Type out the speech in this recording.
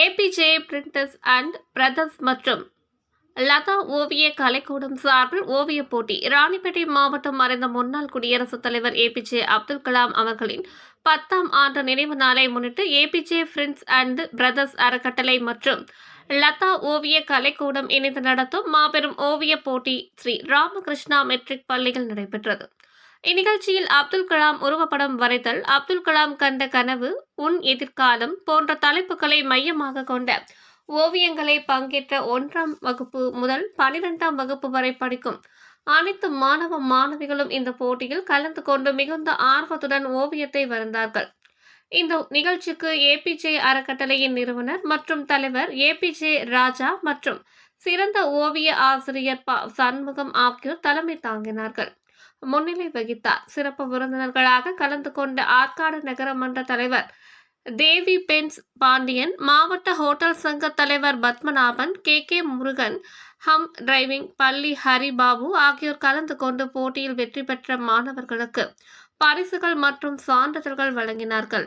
APJ printers and brothers மற்றும் லதா ஓவிய கலைக்கூடம் சார்பில் ஓவியப் போட்டி. ராணிப்பேட்டை மாவட்டம் மறைந்த முன்னாள் குடியரசுத் தலைவர் ஏபிஜே அப்துல் கலாம் அவர்களின் பத்தாம் ஆண்டு நினைவு நாளை முன்னிட்டு ஏபிஜே ஃப்ரெண்ட்ஸ் அண்ட் பிரதர்ஸ் அறக்கட்டளை மற்றும் லதா ஓவிய கலைக்கூடம் இணைந்து நடத்தும் மாபெரும் ஓவியப் போட்டி ஸ்ரீ ராமகிருஷ்ணா மெட்ரிக் பள்ளியில் நடைபெற்றது. இந்நிகழ்ச்சியில் அப்துல் கலாம் உருவப்படம் வரைதல் அப்துல் கலாம் கண்ட கனவு உன் எதிர்காலம் போன்ற தலைப்புகளை மையமாக கொண்ட ஓவியங்களை பங்கேற்ற ஒன்றாம் வகுப்பு முதல் பனிரெண்டாம் வகுப்பு வரை படிக்கும் அனைத்து மாணவ மாணவிகளும் இந்த போட்டியில் கலந்து கொண்டு மிகுந்த ஆர்வத்துடன் ஓவியத்தை வரைந்தார்கள். இந்த நிகழ்ச்சிக்கு ஏபிஜே அறக்கட்டளையின் நிறுவனர் மற்றும் தலைவர் ஏபிஜே ராஜா மற்றும் சிறந்த ஓவிய ஆசிரியர் ப சண்முகம் ஆகியோர் தலைமை தாங்கினார்கள். முன்னிலை வகித்தார் சிறப்பு விருந்தினர்களாக கலந்து கொண்ட ஆற்காடு நகரமன்ற தலைவர் தேவி பென்ஸ் பாண்டியன் மாவட்ட ஹோட்டல் சங்க தலைவர் பத்மநாபன் கே. கே. முருகன் ஹம் டிரைவிங் பள்ளி ஹரிபாபு ஆகியோர் கலந்து கொண்டு போட்டியில் வெற்றி பெற்ற மாணவர்களுக்கு பரிசுகள் மற்றும் சான்றிதழ்கள் வழங்கினார்கள்.